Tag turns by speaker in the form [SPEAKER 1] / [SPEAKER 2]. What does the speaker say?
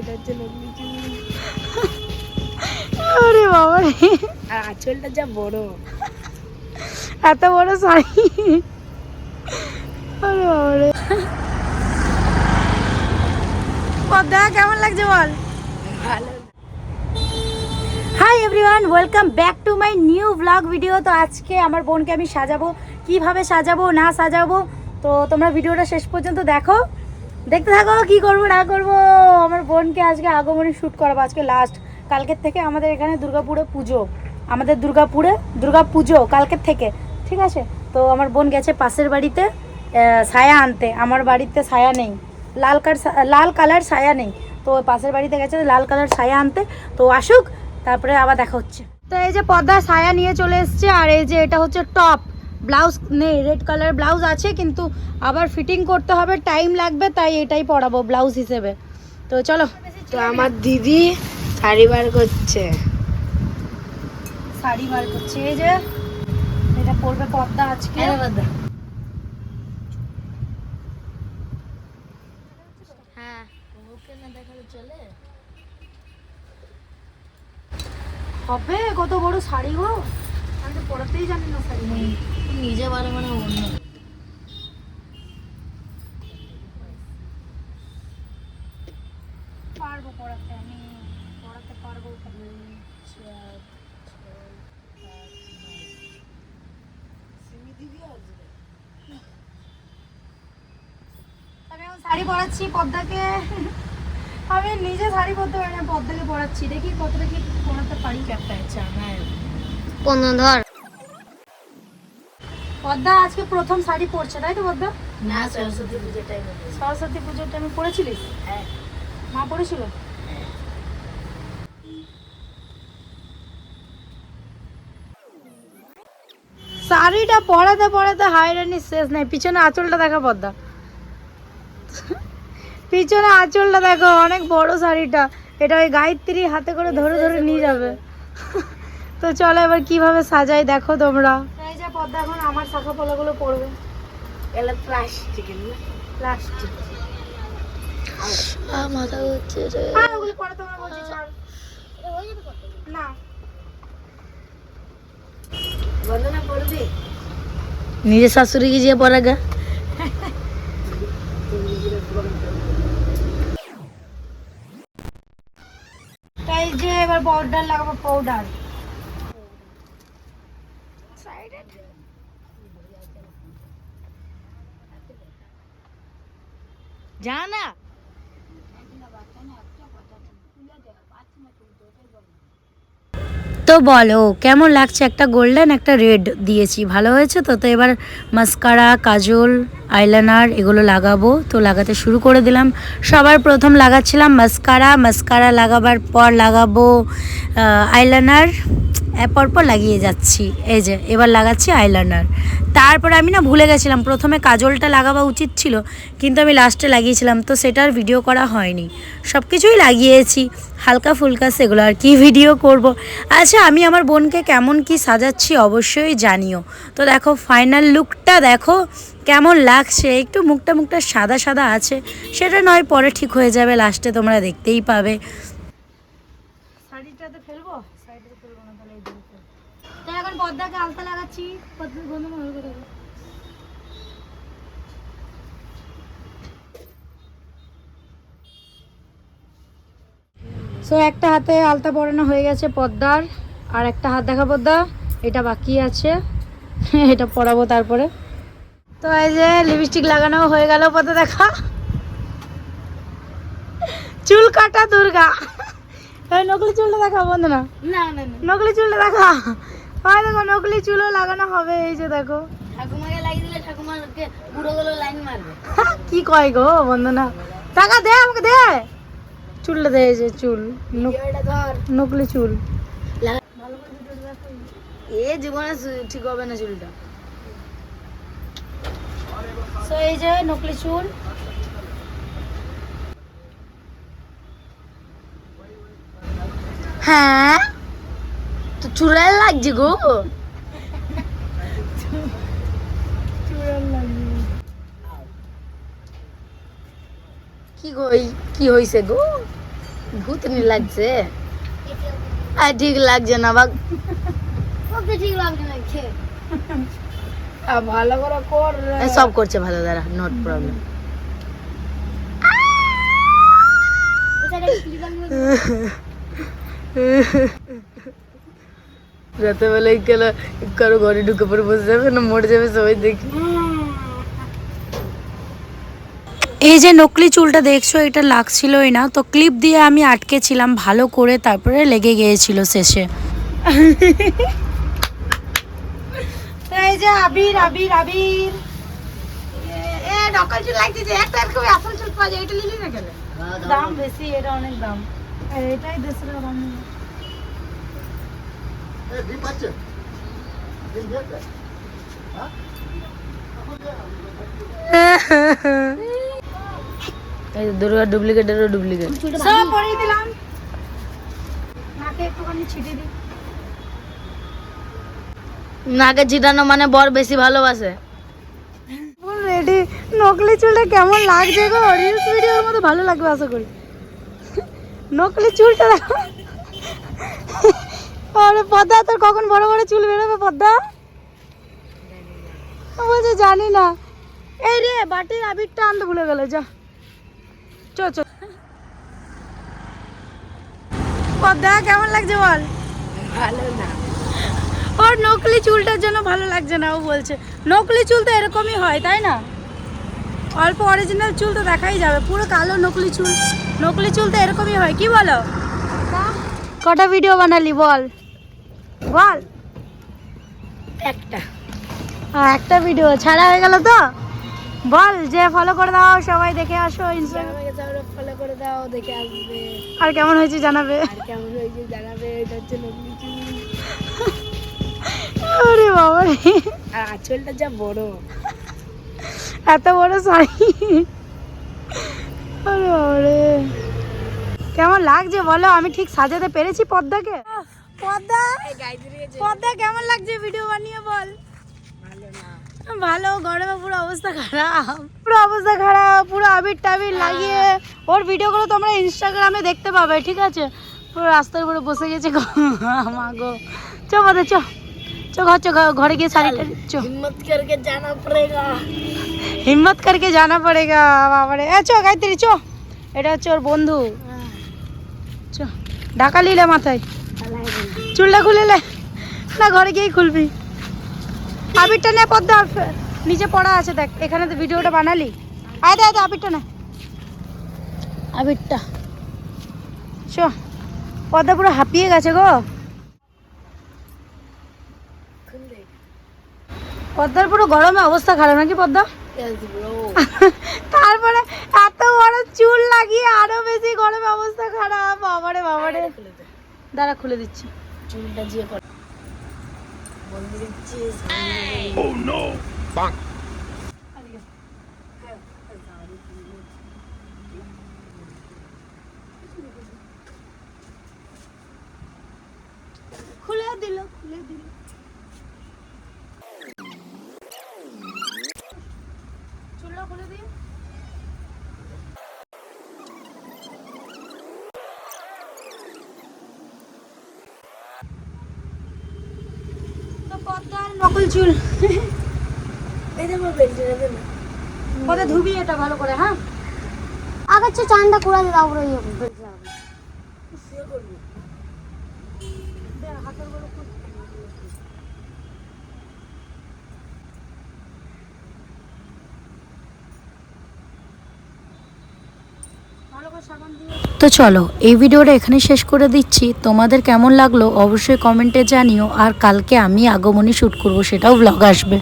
[SPEAKER 1] এটা হচ্ছে নকলি
[SPEAKER 2] আরে বাবা রে
[SPEAKER 1] আর আঁচলটা যা বড়।
[SPEAKER 2] এত বড় শাড়ি আরে বাবা রে পদ্মা কেমন লাগছে বল?
[SPEAKER 1] ভালো।
[SPEAKER 2] Hi everyone welcome back to my new blog video তো আজকে আমার বোনকে আমি সাজাবো। কীভাবে সাজাবো না সাজাবো? তো তোমরা ভিডিওটা শেষ পর্যন্ত দেখো। দেখতে থাকো, কি করব, না করব। আমার বোনকে আজকে আগমনী শ্যুট করাবো, আজকে লাস্ট কালকের থেকে আমাদের এখানে দুর্গাপুরে পুজো। আমাদের দুর্গাপুরে দুর্গা পুজো কালকের থেকে, ঠিক আছে? তো আমার বোন গেছে পাশের বাড়িতে ছায়া আনতে। আমার বাড়িতে ছায়া নেই। লাল কার লাল কালার ছায়া নেই। তো পাশের বাড়িতে গেছে, লাল কালার ছায়া আনতে। তো আসুক, তারপরে আবার দেখা হচ্ছে। তো এই যে পদ্মা ছায়া নিয়ে চলে এসছে, আর এই যে এটা হচ্ছে টপ ব্লাউজ নেই রেড কালার ব্লাউজ আছে কিন্তু আবার ফিটিং করতে হবে টাইম লাগবে তাই এটাই পরাবো ব্লাউজ হিসেবে। তো চলো।
[SPEAKER 1] তো আমার দিদি শাড়ি বার করছে।
[SPEAKER 2] শাড়ি বার করছে এই যে এটা পরবে পদ্মা আজকে।
[SPEAKER 1] হ্যাঁ ওকে না দেখালে চলে।
[SPEAKER 2] হবে কত বড় শাড়ি গো? আমি তো পড়াতেই জানি না শাড়ি।
[SPEAKER 1] নিজে মানে অন্য।
[SPEAKER 2] পারব পড়াতে আমি পড়াতে পারব আমি এখন শাড়ি পরাচ্ছি পদ্মাকে। আমি নিজে শাড়ি পরতে পারি না পদ্মাকে পরাচ্ছি। দেখি কতটা কি পরাতে পারি একটা ইচ্ছা। হ্যাঁ।
[SPEAKER 1] কোনো ধর।
[SPEAKER 2] পদ্মা আজকে প্রথম শাড়ি পরছে তাই তো পদ্মা?
[SPEAKER 1] না সরস্বতী পুজোর টাইমে
[SPEAKER 2] সরস্বতী পুজোর টাইমে পরেছিলিস?
[SPEAKER 1] হ্যাঁ।
[SPEAKER 2] মা পড়েছিল শাড়িটা পরাতে পরাতে হাইরানির শেষ নাই। পিছনে আঁচলটা দেখা পদ্মা। পিছনে আঁচলটা দেখো অনেক বড় শাড়িটা। এটা ওই গায়ত্রী হাতে করে ধরে ধরে নিয়ে যাবে। তো চলো এবার কীভাবে সাজাই দেখো তোমরা। পদ্মা এখন আমার শাখা পলাগুলো পড়বে।
[SPEAKER 1] এগুলো প্লাস্টিক
[SPEAKER 2] প্লাস্টিক
[SPEAKER 1] মাথা হচ্ছে রে।
[SPEAKER 2] ওগুলো পরে তোমরা বলছি ছাড় না।
[SPEAKER 1] বন্দনা পড়বি?
[SPEAKER 2] নিজের শাশুড়িকে যে পরে গা তাই যে এবার পাউডার লাগাবো পাউডার
[SPEAKER 1] জানা?
[SPEAKER 2] তো বলো, কেমন লাগছে? একটা গোল্ডেন একটা রেড দিয়েছি। ভালো হয়েছে তো? তো এবার মাস্কারা কাজল। আইলাইনার, এগুলো লাগাবো। তো লাগাতে শুরু করে দিলাম। সবার প্রথম লাগাচ্ছিলাম মাস্কারা। মাস্কারা লাগাবার পর লাগাবো আইলাইনার। পরপর লাগিয়ে যাচ্ছি। এই যে, এবার লাগাচ্ছি আইলানার তারপরে আমি না ভুলে গেছিলাম, প্রথমে কাজলটা লাগাবা উচিত ছিল, কিন্তু আমি লাস্টে লাগিয়েছিলাম, তো সেটার ভিডিও করা হয়নি। সব কিছুই লাগিয়েছি, হালকা ফুলকা সেগুলো আর কি ভিডিও করব। আচ্ছা আমি আমার বোনকে কেমন কি সাজাচ্ছি অবশ্যই জানিও। তো দেখো ফাইনাল লুকটা দেখো কেমন লাগছে? একটু মুখটা মুখটা সাদা সাদা আছে। সেটা নয়, পরে ঠিক হয়ে যাবে, লাস্টে তোমরা দেখতেই পাবে। সো একটা হাতে আলতা পরানো হয়ে গেছে পদ্মার, আর একটা হাত দেখা পদ্মা এটা বাকি আছে। এটা পরাবো তারপরে। তো এই যে লিপস্টিক লাগানো হয়ে গেল পথে দেখা। চুল কাটা দুর্গা। নকলি চুলটা দেখা বন্ধু না? নকলি চুলটা দেখা। হয় দেখো নকলি চুলও লাগানো হবে এই যে দেখো।
[SPEAKER 1] ঠাকুমাকে লাগিয়ে দিলে ঠাকুমাকে বুড়ো লাইন মারবে।
[SPEAKER 2] কি কয় গো বন্ধনা টাকা দে আমাকে দে। চুলটা দে এই যে চুল। নকলি চুল।
[SPEAKER 1] এ জীবনে ঠিক হবে না চুলটা।
[SPEAKER 2] তো এই যে নকলি চুল।
[SPEAKER 1] হ্যাঁ? তো চুড়াল লাগছে গো। কি গো এই কি হইছে গো? ভূতনি লাগছে? আর ঠিক লাগছে না বাক
[SPEAKER 3] ঠিক লাগছে না
[SPEAKER 2] ভালো করে কর
[SPEAKER 1] সব করছে ভালো দাঁড়া নোট প্রবলেম রাতেবেলায় গেলে কারও ঘরে ঢুকে পড়ে বসে যাবে না মরে যাবে সবাই দেখি। এই যে নকলি চুলটা দেখছ এটা লাগছিলই না। তো ক্লিপ দিয়ে আমি আটকেছিলাম ভালো করে তারপরে লেগে গিয়েছিল শেষে।
[SPEAKER 2] এই যে আবির আবির আবির। এ- নকল চুল লাগতেছে একটা এরকম আসল চুল পাওয়া যায় এটা নিলি না কেন? দাম বেশি এটা অনেক দাম। এটাই দেশের দাম।
[SPEAKER 1] এই দুর্গা ডুপ্লিকেটেরও ডুপ্লিকেট।
[SPEAKER 2] সব পরিয়ে দিলাম। নাকে একটুখানি ছিটে দিই।
[SPEAKER 1] নাকে ছিটানো মানে বর বেশি ভালোবাসে।
[SPEAKER 2] রেডি নকলি চুলটা কেমন লাগছে গো? রিলস ভিডিওর মতো ভালো লাগবে আশা করি। নকলি চুলটা দেখো। আরে পদ্মা তোর কখন বড় বড় চুল বেরোবে পদ্মা? বলছে জানি না। এই রে বাটির আবিরটা আনতে ভুলে গেল যা। চো চো। পদ্মা কেমন লাগছে বল?
[SPEAKER 1] ভালো না।
[SPEAKER 2] ওর নকলি চুলটার জন্য ভালো লাগছে না ও বলছে। নকলি চুল তো এরকমই হয় তাই না? অল্প অরিজিনাল চুল তো দেখাই যাবে পুরো কালো নকলি চুল। নকলি চুল তো এরকমই হয় কি বলো? কটা ভিডিও বানালি বল। বল।
[SPEAKER 1] একটা।
[SPEAKER 2] একটা ভিডিও ছাড়া হয়ে গেল তো? বল যে ফলো করে দাও সবাই দেখে আসো ইনস্টাগ্রাম
[SPEAKER 1] ফলো করে দাও দেখে আসবে।
[SPEAKER 2] আর কেমন হয়েছে জানাবে?
[SPEAKER 1] আর কেমন হয়েছে জানাবে এটা হচ্ছে নকলি চুল।
[SPEAKER 2] বাবা
[SPEAKER 1] আর আঁচলটা যা বড়।
[SPEAKER 2] এত বড় শাড়ি আরে বাবারে। কেমন লাগছে বলো? আমি ঠিক সাজাতে পেরেছি পদ্মাকে। পদ্মা পদ্মা কেমন লাগছে ভিডিও বানিয়ে বল? ভালো গরমে পুরো অবস্থা খারাপ। পুরো অবস্থা খারাপ পুরো আবির টাবির লাগিয়ে। ওর ভিডিওগুলো তোমরা ইনস্টাগ্রামে দেখতে পাবে ঠিক আছে? পুরো রাস্তার উপরে বসে গেছে গো। মা গো। চ বোধ চ। চো ঘর চো ঘরে গিয়ে
[SPEAKER 1] হিম্মত করকে জানা পড়েগা
[SPEAKER 2] হিম্মত জানা পড়েগা বাবারে এ চো গায়ত্রী চো এটা হচ্ছে ওর বন্ধু। চো ঢাকা লিলে মাথায়। চুলটা খুলে লে। না ঘরে গিয়েই খুলবি। আবিরটা নে পদ্মা নিচে পড়া আছে দেখ। এখানে তো ভিডিওটা বানালি। আয় দেয় আয় আবিরটা নে। আবিরটা। চ পদ্মা পুরো হাঁপিয়ে গেছে গো। পদ্মার পুরো গরমে অবস্থা খারাপ নাকি পদ্মা? তারপরে এত বড় চুল লাগিয়ে আরও বেশি গরমে অবস্থা খারাপ। বাবারে বাবারে। দাঁড়া খুলে দিচ্ছি।
[SPEAKER 1] oh,
[SPEAKER 2] খুলে দিল খুলে দিল। পদ্মার নকল চুল।
[SPEAKER 1] না।
[SPEAKER 2] ধুবি এটা ভালো করে হ্যাঁ?
[SPEAKER 3] আগে হচ্ছে চানটা করে দাও হবে।
[SPEAKER 2] দে, হাতের বড় খুল। ভালো করে সাবান দিয়ে
[SPEAKER 1] তো চলো, এই ভিডিওটা এখানে শেষ করে দিচ্ছি। তোমাদের কেমন লাগল অবশ্যই কমেন্টে জানিও। আর কালকে আমি আগমনী শ্যুট করব, সেটাও ব্লগ আসবে।